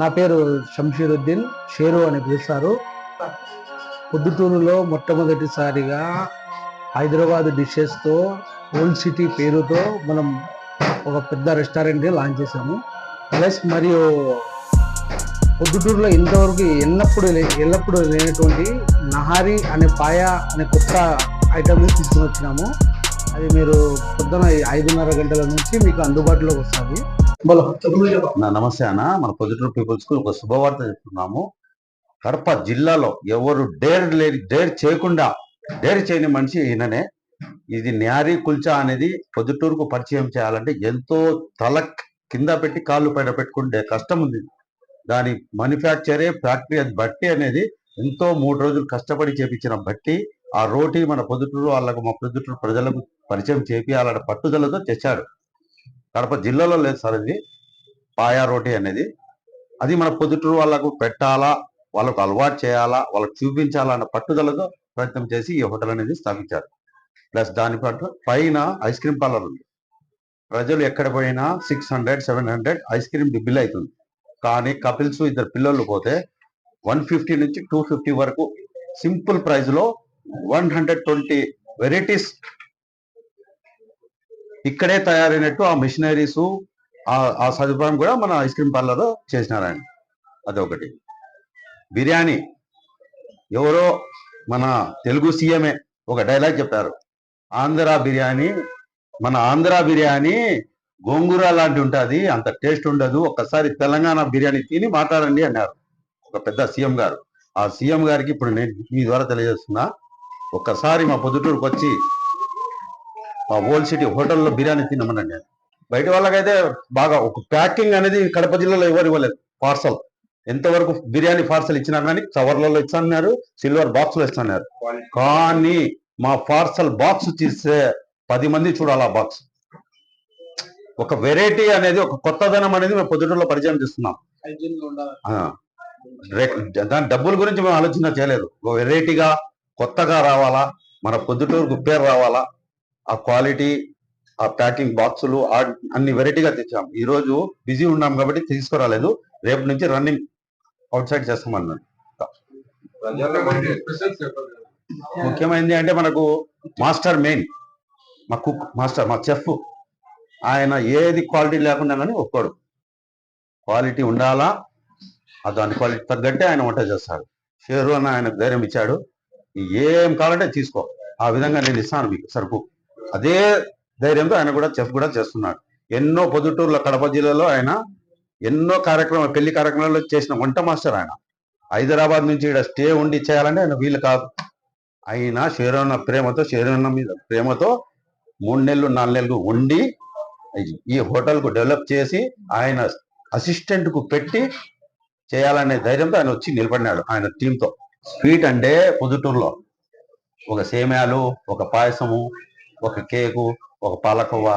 నా పేరు షంషీరుద్దీన్ షేరు అని పిలుస్తారు. పొద్దుటూరులో మొట్టమొదటిసారిగా హైదరాబాద్ డిషెస్తో ఓల్డ్ సిటీ పేరుతో మనం ఒక పెద్ద రెస్టారెంట్ని లాంచ్ చేసాము ప్లస్ మరియు పొద్దుటూరులో ఇంతవరకు ఎల్లప్పుడు ఎల్లప్పుడూ లేనటువంటి నహారి అనే పాయ అనే కొత్త ఐటమ్ని తీసుకుని వచ్చినాము అది మీరు పొద్దున ఐదున్నర గంటల నుంచి మీకు అందుబాటులోకి వస్తుంది. నమస్తే అన్న. మన పొద్దుటూరు పీపుల్స్కు ఒక శుభవార్త చెప్తున్నాము. కడప జిల్లాలో ఎవరు డేర్ లేని డేర్ చేయకుండా డేర్ చేయని మనిషి ఈయననే. ఇది న్యారీ కుల్చా అనేది పొద్దుటూరుకు పరిచయం చేయాలంటే ఎంతో తల కింద పెట్టి కాళ్ళు పైన పెట్టుకుంటే కష్టం ఉంది. దాని మ్యానుఫ్యాక్చరే ఫ్యాక్టరీ అది బట్టి అనేది ఎంతో మూడు రోజులు కష్టపడి చేపించిన బట్టి ఆ రోటీ మన పొద్దుటూరు వాళ్ళకు మా పొద్దుటూరు ప్రజలకు పరిచయం చేపియాలనే పట్టుదలతో తెచ్చాడు కడప జిల్లాలో లేదు సార్ ఇది. పాయా రోటీ అనేది. అది మన పొద్దుటూరు వాళ్ళకు పెట్టాలా వాళ్ళకు అలవాటు చేయాలా వాళ్ళకు చూపించాలా అన్న పట్టుదలతో ప్రయత్నం చేసి ఈ హోటల్ అనేది స్థాపించారు. ప్లస్ దాని పట్ల పైన ఐస్ క్రీమ్ పార్లర్ ఉంది. ప్రజలు ఎక్కడ పోయినా six hundred seven hundred ice cream bill అవుతుంది. కానీ కపిల్స్ ఇద్దరు పిల్లలు పోతే వన్ ఫిఫ్టీ నుంచి టూ ఫిఫ్టీ వరకు సింపుల్ ప్రైస్లో వన్ హండ్రెడ్ ట్వంటీ వెరైటీస్ ఇక్కడే తయారైనట్టు ఆ మిషనరీస్ ఆ సదుపాయం కూడా మన ఐస్ క్రీమ్ పార్లర్ చేసినారండి. అదొకటి. బిర్యానీ. ఎవరో మన తెలుగు సీఎంఏ ఒక డైలాగ్ చెప్పారు. ఆంధ్ర బిర్యానీ మన ఆంధ్ర బిర్యానీ గోంగూర లాంటి ఉంటుంది అంత టేస్ట్ ఉండదు ఒకసారి తెలంగాణ బిర్యానీ తిని మాట్లాడండి అన్నారు. ఒక పెద్ద సీఎం గారు. ఆ సీఎం గారికి ఇప్పుడు నేను మీ ద్వారా తెలియజేస్తున్నా ఒక్కసారి మా పొద్దుటూరుకు వచ్చి మా ఓల్డ్ సిటీ హోటల్లో బిర్యానీ తినమనండి బయట వాళ్ళకైతే బాగా ఒక ప్యాకింగ్ అనేది కడప జిల్లాలో ఎవరు ఇవ్వలేదు పార్సల్ ఎంతవరకు బిర్యానీ పార్సల్ ఇచ్చినా కానీ కవర్లలో ఇస్తున్నారు సిల్వర్ బాక్స్లో ఇస్తున్నారు కానీ మా పార్సల్ బాక్స్ తీస్తే పది మంది చూడాలి ఆ బాక్స్ ఒక వెరైటీ అనేది ఒక కొత్తదనం అనేది మేము పొద్దుటూరులో పరిచయం చేస్తున్నాం. దాని డబ్బుల గురించి మేము ఆలోచన చేయలేదు. ఒక వెరైటీగా కొత్తగా రావాలా మన పొద్దుటూరుకు పేరు రావాలా ఆ క్వాలిటీ ఆ ప్యాకింగ్ బాక్సులు అన్ని వెరైటీగా తెచ్చాం ఈ రోజు బిజీ ఉన్నాం కాబట్టి తీసుకురాలేదు. రేపు నుంచి రన్నింగ్ అవుట్ సైడ్ చేస్తామన్నాడు ముఖ్యమైనది అంటే మనకు మాస్టర్ మెయిన్ మా కుక్ మాస్టర్ మా చెఫ్. ఆయన ఏది క్వాలిటీ లేకుండా కానీ ఒప్పుకోడు. క్వాలిటీ ఉండాలా ఆ దాని క్వాలిటీ తగ్గట్టే ఆయన వంట చేస్తాడు. షేరు అని ఆయన ధైర్యం ఇచ్చాడు. ఏం కావాలంటే తీసుకో. ఆ విధంగా నేను ఇస్తాను మీకు సరుకు. అదే ధైర్యంతో ఆయన కూడా చెఫ్ కూడా చేస్తున్నాడు. ఎన్నో పొద్దుటూరులో కడప జిల్లాలో ఆయన ఎన్నో కార్యక్రమాలు పెళ్ళి కార్యక్రమాల్లో చేసిన వంట మాస్టర్ ఆయన. హైదరాబాద్ నుంచి ఇక్కడ స్టే ఉండి చేయాలంటే ఆయన వీలు కాదు. అయినా షేరన్న ప్రేమతో షేరన్న మీద ప్రేమతో మూడు నెలలు నాలుగు నెలలు ఉండి ఈ హోటల్కు డెవలప్ చేసి ఆయన అసిస్టెంట్కు పెట్టి చేయాలనే ధైర్యంతో ఆయన వచ్చి నిలబడినాడు ఆయన టీంతో స్వీట్ అంటే పొద్దుటూరులో ఒక సేమ్యాలు ఒక పాయసము ఒక కేకు ఒక పాలకోవా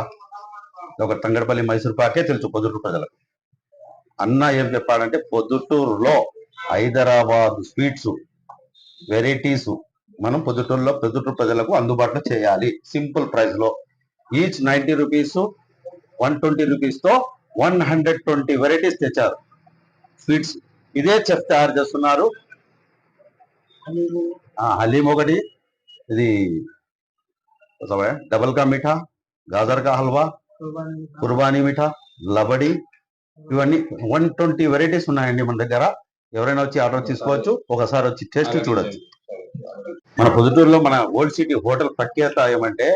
ఒక తంగడపల్లి మైసూర్ పాకే తెలుసు పొద్దుటూరు ప్రజలకు. అన్న ఏం చెప్పాడంటే పొద్దుటూరులో హైదరాబాద్ స్వీట్స్ వెరైటీస్ మనం పొద్దుటూరులో పొద్దుటూరు ప్రజలకు అందుబాటులో చేయాలి. సింపుల్ ప్రైస్లో each ninety rupees one twenty రూపీస్తో one hundred twenty varieties తెచ్చారు స్వీట్స్. ఇదే చెఫ్ తయారు చేస్తున్నారు. హలీం ఒకటి ఇది డబల్ కా మీఠా గాజర్ కా హల్వా కుర్బానీ మీఠా లబడి ఇవన్నీ వన్ ట్వంటీ వెరైటీస్ ఉన్నాయండి మన దగ్గర. ఎవరైనా వచ్చి ఆర్డర్ తీసుకోవచ్చు ఒకసారి వచ్చి టేస్ట్ చూడొచ్చు. మన పొద్దుటూరులో మన ఓల్డ్ సిటీ హోటల్ ప్రఖ్యాత ఏమంటే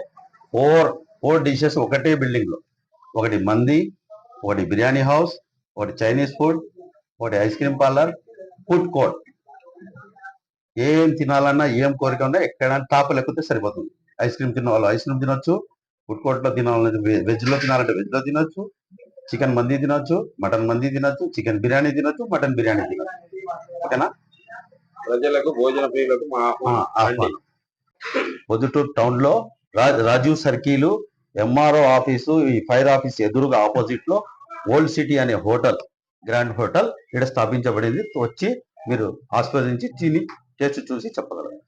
ఫోర్ ఫోర్ డిషెస్ ఒకటే బిల్డింగ్లో. ఒకటి మంది ఒకటి బిర్యానీ హౌస్ ఒకటి చైనీస్ ఫుడ్ ఒకటి ice cream parlour food court ఏం తినాలన్నా ఏం కోరిక ఉన్నా ఎక్కడైనా టాపులు ఎక్కితే సరిపోతుంది. ఐస్ క్రీమ్ తిన్న వాళ్ళు ఐస్ క్రీమ్ తినొచ్చు. ఫుడ్ కోర్ట్లో తినాలంటే వెజ్లో తినాలంటే వెజ్లో తినొచ్చు. చికెన్ మంది తినొచ్చు మటన్ మంది తినొచ్చు చికెన్ బిర్యానీ తినొచ్చు మటన్ బిర్యానీ తినొచ్చు. ఓకేనా? ప్రజలకు భోజన ప్రియులకు పొద్దుటూరు టౌన్లో రాజీవ్ సర్కిల్ ఎంఆర్ఓ ఆఫీసు ఈ ఫైర్ ఆఫీస్ ఎదురుగా ఆపోజిట్లో ఓల్డ్ సిటీ అనే హోటల్ గ్రాండ్ హోటల్ ఇక్కడ స్థాపించబడింది. వచ్చి మీరు ఆస్వాదించి తిని టేస్ట్ చూసి చెప్పగలరు.